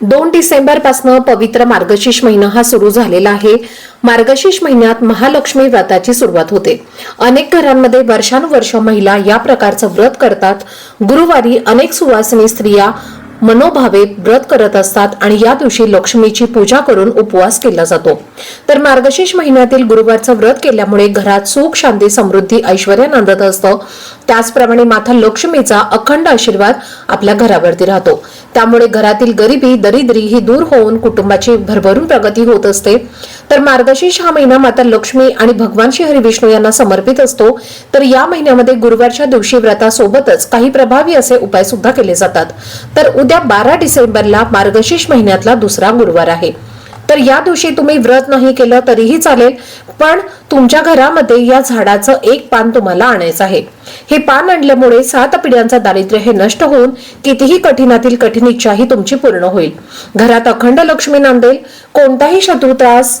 दोन डिसेंबरपासून पवित्र मार्गशीर्ष महिना हा सुरू झालेला आहे. मार्गशीर्ष महिन्यात महालक्ष्मी व्रताची सुरुवात होते. अनेक घरांमध्ये वर्षानुवर्ष महिला या प्रकारचं व्रत करतात. गुरुवारी अनेक सुवासिनी स्त्रिया मनोभावे व्रत करत असतात आणि या दिवशी लक्ष्मीची पूजा करून उपवास केला जातो. तर मार्गशीर्ष महिन्यातील गुरुवारचं व्रत केल्यामुळे घरात सुख शांती समृद्धी ऐश्वर नांदत असतं. त्याचप्रमाणे माता लक्ष्मीचा अखंड आशीर्वाद आपल्या घरावरती राहतो. त्यामुळे घरातील गरिबी दरिद्री ही दूर होऊन कुटुंबाची भरभरून प्रगती होत असते. तर मार्गशीर्ष हा महिना माता लक्ष्मी आणि भगवान श्री हरिविष्णू यांना समर्पित असतो. तर या महिन्यामध्ये गुरुवारच्या दिवशी व्रतासोबतच काही प्रभावी असे उपाय सुद्धा केले जातात. तर उद्या बारा डिसेंबरला मार्गशीर्ष महिन्यातला दुसरा गुरुवार आहे. तर या दिवशी तुम्ही व्रत नाही केलं तरीही चालेल पण तुमच्या घरामध्ये या झाडाचं एक पान तुम्हाला आणायचं आहे. हे पान आणल्यामुळे सात पिढ्यांचा दारिद्र्य हे नष्ट होऊन कितीही कठीणातील कठीण इच्छा ही तुमची पूर्ण होईल. घरात अखंड लक्ष्मी नांदेल कोणताही शत्रू त्रास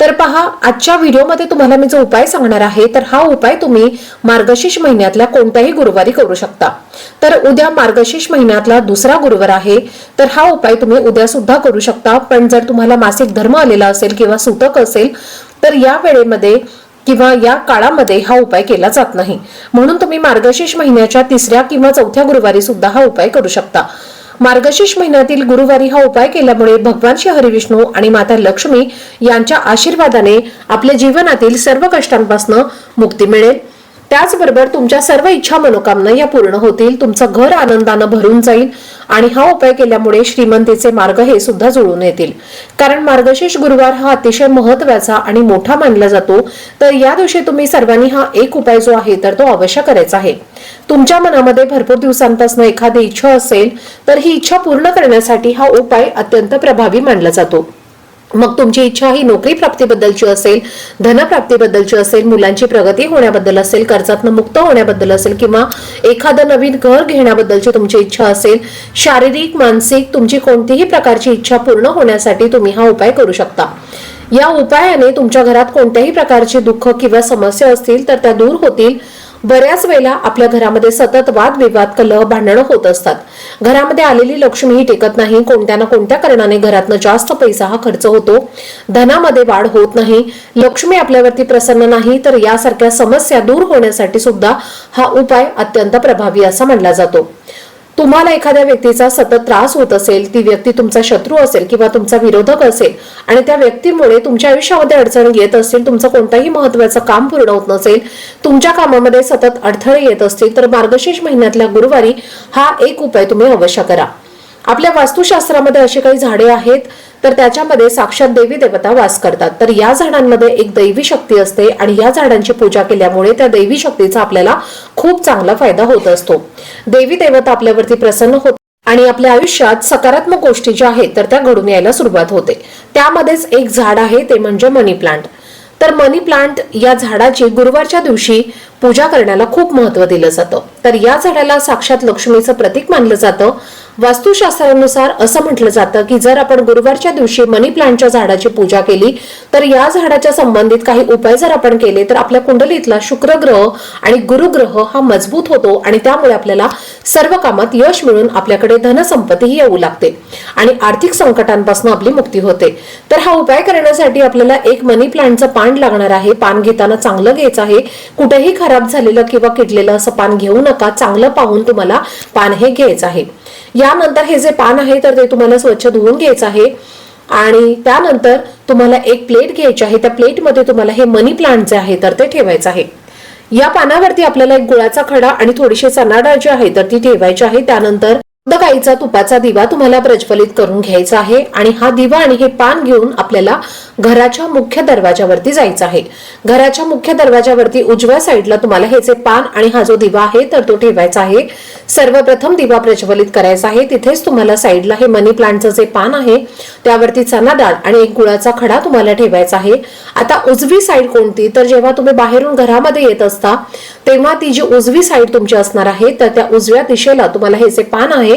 तर पहा आजच्या व्हिडिओमध्ये तुम्हाला मी जो उपाय सांगणार आहे तर हा उपाय तुम्ही मार्गशीर्ष महिन्यातल्या कोणत्याही गुरुवारी करू शकता. तर उद्या मार्गशीर्ष महिन्यातला दुसरा गुरुवार आहे तर हा उपाय तुम्ही उद्या सुद्धा करू शकता. पण जर तुम्हाला मासिक धर्म आलेला असेल किंवा सुतक असेल तर या वेळेमध्ये किंवा या काळामध्ये हा उपाय केला जात नाही. म्हणून तुम्ही मार्गशीर्ष महिन्याच्या तिसऱ्या किंवा चौथ्या गुरुवारी सुद्धा हा उपाय करू शकता. मार्गशीर्ष महिन्यातील गुरुवारी हा उपाय केल्यामुळे भगवान श्री हरिविष्णू आणि माता लक्ष्मी यांच्या आशीर्वादाने आपल्या जीवनातील सर्व कष्टांपासून मुक्ती मिळेल. त्याचबरोबर तुमच्या सर्व इच्छा मनोकामना या पूर्ण होतील तुमचं घर आनंदानं भरून जाईल आणि हा उपाय केल्यामुळे श्रीमंतीचे मार्ग हे सुद्धा जुळून येतील. कारण मार्गशीर्ष गुरुवार हा अतिशय महत्त्वाचा आणि मोठा मानला जातो. तर या दिवशी तुम्ही सर्वांनी हा एक उपाय जो आहे तर तो अवश्य करायचा आहे. तुमच्या मनामध्ये भरपूर दिवसांपासून एखादी इच्छा असेल तर ही इच्छा पूर्ण करण्यासाठी हा उपाय अत्यंत प्रभावी मानला जातो. मग तुमची इच्छा ही नोकरी प्राप्तीबद्दलची असेल धनप्राप्तीबद्दलची असेल मुलांची प्रगती होण्याबद्दल असेल कर्जातनं मुक्त होण्याबद्दल असेल किंवा एखादं नवीन घर घेण्याबद्दलची तुमची इच्छा असेल शारीरिक मानसिक तुमची कोणतीही प्रकारची इच्छा पूर्ण होण्यासाठी तुम्ही हा उपाय करू शकता. या उपायाने तुमच्या घरात कोणत्याही प्रकारची दुःख किंवा समस्या असतील तर त्या दूर होतील. बऱ्याच वेळेला आपल्या घरामध्ये सतत वादविवाद कलह भांडणं होत असतात. घरामध्ये आलेली लक्ष्मी ही टिकत नाही. कोणत्या ना कोणत्या कारणाने घरातनं जास्त पैसा हा खर्च होतो? धनामध्ये वाढ होत नाही. लक्ष्मी आपल्यावरती प्रसन्न नाही तर यासारख्या समस्या दूर होण्यासाठी सुद्धा हा उपाय अत्यंत प्रभावी असा मानला जातो. तुम्हाला एखाद्या व्यक्तीचा सतत त्रास होत असेल ती व्यक्ती तुमचा शत्रू असेल किंवा तुमचा विरोधक असेल आणि त्या व्यक्तीमुळे तुमच्या आयुष्यामध्ये अडचण येत असतील तुमचं कोणताही महत्वाचं काम पूर्ण होत नसेल तुमच्या कामामध्ये सतत अडथळे येत असतील तर मार्गशीर्ष महिन्यातल्या गुरुवारी हा एक उपाय तुम्ही अवश्य करा. आपल्या वास्तुशास्त्रामध्ये अशी काही झाडे आहेत तर त्याच्यामध्ये साक्षात देवी देवता वास करतात. तर या झाडांमध्ये एक दैवी शक्ती असते आणि या झाडांची पूजा केल्यामुळे त्या दैवी शक्तीचा आपल्याला खूप चांगला फायदा होत असतो. देवी देवता आपल्यावरती प्रसन्न होत आणि आपल्या आयुष्यात सकारात्मक गोष्टी ज्या आहेत तर त्या घडून यायला सुरुवात होते. त्यामध्येच एक झाड आहे ते म्हणजे मनी प्लांट. तर मनी प्लांट या झाडाची गुरुवारच्या दिवशी पूजा करण्याला खूप महत्त्व दिलं जातं. तर या झाडाला साक्षात लक्ष्मीचं प्रतीक मानलं जातं. वास्तुशास्त्रानुसार असं म्हटलं जातं की जर आपण गुरुवारच्या दिवशी मनी प्लांटच्या झाडाची पूजा केली तर या झाडाच्या संबंधित काही उपाय जर आपण केले तर आपल्या कुंडलीतला शुक्र ग्रह आणि गुरुग्रह हा मजबूत होतो आणि त्यामुळे आपल्याला सर्व कामात यश मिळून आपल्याकडे धनसंपत्तीही येऊ लागते आणि आर्थिक संकटांपासून आपली मुक्ती होते. तर हा उपाय करण्यासाठी आपल्याला एक मनी प्लांटचं पान लागणार आहे. पान घेताना चांगलं घ्यायचं आहे. कुठेही खराब झालेलं किंवा किडलेलं असं पान घेऊ नका. चांगलं पाहून तुम्हाला पान हे घ्यायचं आहे. यानंतर हे जे पान आहे तर ते तुम्हाला स्वच्छ धुवून घ्यायचं आहे. आणि त्यानंतर तुम्हाला एक प्लेट घ्यायची आहे. त्या प्लेटमध्ये तुम्हाला हे मनी प्लांट जे आहे तर ते ठेवायचं आहे. या पानावरती आपल्याला एक गुळाचा खडा आणि थोडीशी चणाडाळ जी आहे तर ती ठेवायची आहे. त्यानंतर गाईचा तुपाचा दिवा तुम्हाला प्रज्वलित करून घ्यायचा आहे आणि हा दिवा आणि हे पान घेऊन आपल्याला घराच्या मुख्य दरवाजावरती जायचं आहे. घराच्या मुख्य दरवाजावरती उजव्या साईडला तुम्हाला हे जे पान आणि हा जो दिवा आहे तर तो ठेवायचा आहे. सर्वप्रथम दिवा प्रज्वलित करायचा आहे. तिथेच तुम्हाला साईडला हे मनी प्लांटचं जे पान आहे त्यावरती चना डाळ आणि एक गुळाचा खडा तुम्हाला ठेवायचा आहे. आता उजवी साईड कोणती? तर जेव्हा तुम्ही बाहेरून घरामध्ये येत असता तेव्हा ती जी उजवी साईड तुमची असणार आहे तर त्या उजव्या दिशेला तुम्हाला हे जे पान आहे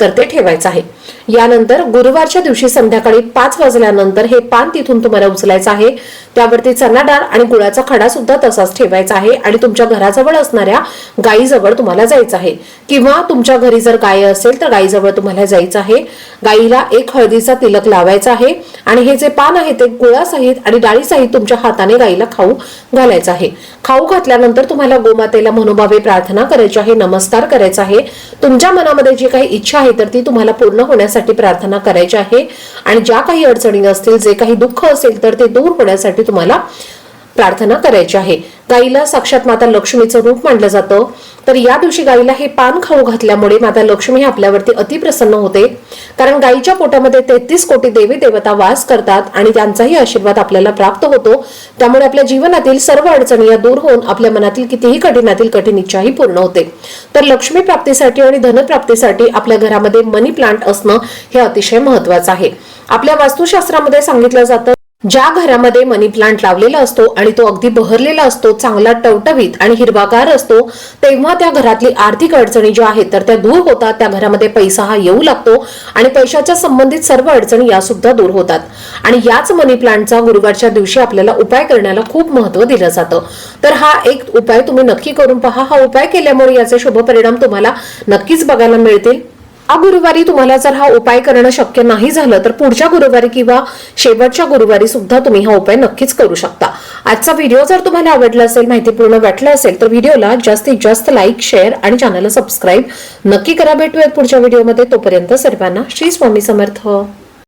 तर ते ठेवायचं आहे. यानंतर गुरुवारच्या दिवशी संध्याकाळी पाच वाजल्यानंतर हे पान तिथून तुम्हाला उचलायचं आहे. त्यावरती चना डाळ आणि गुळाचा खडा सुद्धा तसाच ठेवायचा आहे आणि तुमच्या घराजवळ असणाऱ्या गायीजवळ तुम्हाला जायचं आहे. किंवा तुमच्या घरी जर गाय असेल तर गायीजवळ तुम्हाला जायचं आहे. गायीला एक हळदीचा तिलक लावायचा आहे आणि हे जे पान आहे ते गुळासहित आणि डाळीसहित तुमच्या हाताने गायीला खाऊ घालायचं आहे. खाऊ घातल्यानंतर तुम्हाला गोमातेला मनोभावे प्रार्थना करायची आहे नमस्कार करायचा आहे. तुमच्या मनामध्ये जी काही इच्छा आहे तर ती तुम्हाला पूर्ण होण्यासाठी प्रार्थना करायची आहे. आणि ज्या काही अडचणी असतील जे काही दुःख असेल तर ते दूर होण्यासाठी तुम्हाला प्रार्थना करायची आहे. गाईला साक्षात माता लक्ष्मीचं रूप मानलं जातं. तर या दिवशी गाईला हे पान खाऊ घातल्यामुळे माता लक्ष्मी आपल्यावरती अतिप्रसन्न होते. कारण गाईच्या पोटामध्ये तेहतीस कोटी देवी देवता वास करतात आणि त्यांचाही आशीर्वाद आपल्याला प्राप्त होतो. त्यामुळे आपल्या जीवनातील सर्व अडचणी या दूर होऊन आपल्या मनातील कितीही कठीणातील कठीण इच्छाही पूर्ण होते. तर लक्ष्मी प्राप्तीसाठी आणि धनप्राप्तीसाठी आपल्या घरामध्ये मनी प्लांट असणं हे अतिशय महत्वाचं आहे. आपल्या वास्तुशास्त्रामध्ये सांगितलं जातं ज्या घरामध्ये मनी प्लांट लावलेला असतो आणि तो अगदी बहरलेला असतो चांगला टवटवीत आणि हिरवागार असतो तेव्हा त्या घरातली आर्थिक अडचणी ज्या आहेत तर त्या दूर होतात त्या घरामध्ये पैसा हा येऊ लागतो आणि पैशाच्या संबंधित सर्व अडचणी या सुद्धा दूर होतात. आणि याच मनी प्लांटचा गुरुवारच्या दिवशी आपल्याला उपाय करण्याला खूप महत्त्व दिलं जातं. तर हा एक उपाय तुम्ही नक्की करून पहा. हा उपाय केल्यामुळे याचे शुभ परिणाम तुम्हाला नक्कीच बघायला मिळतील. हा गुरुवारी तुम्हाला जर हा उपाय करणं शक्य नाही झालं तर पुढच्या गुरुवारी किंवा शेवटच्या गुरुवारी सुद्धा तुम्ही हा उपाय नक्कीच करू शकता. आजचा व्हिडिओ जर तुम्हाला आवडला असेल माहितीपूर्ण वाटला असेल तर व्हिडिओला जास्तीत जास्त लाईक शेअर आणि चॅनलला सबस्क्राईब नक्की करा. भेटूयात पुढच्या व्हिडिओमध्ये. तोपर्यंत सर्वांना श्री स्वामी समर्थ.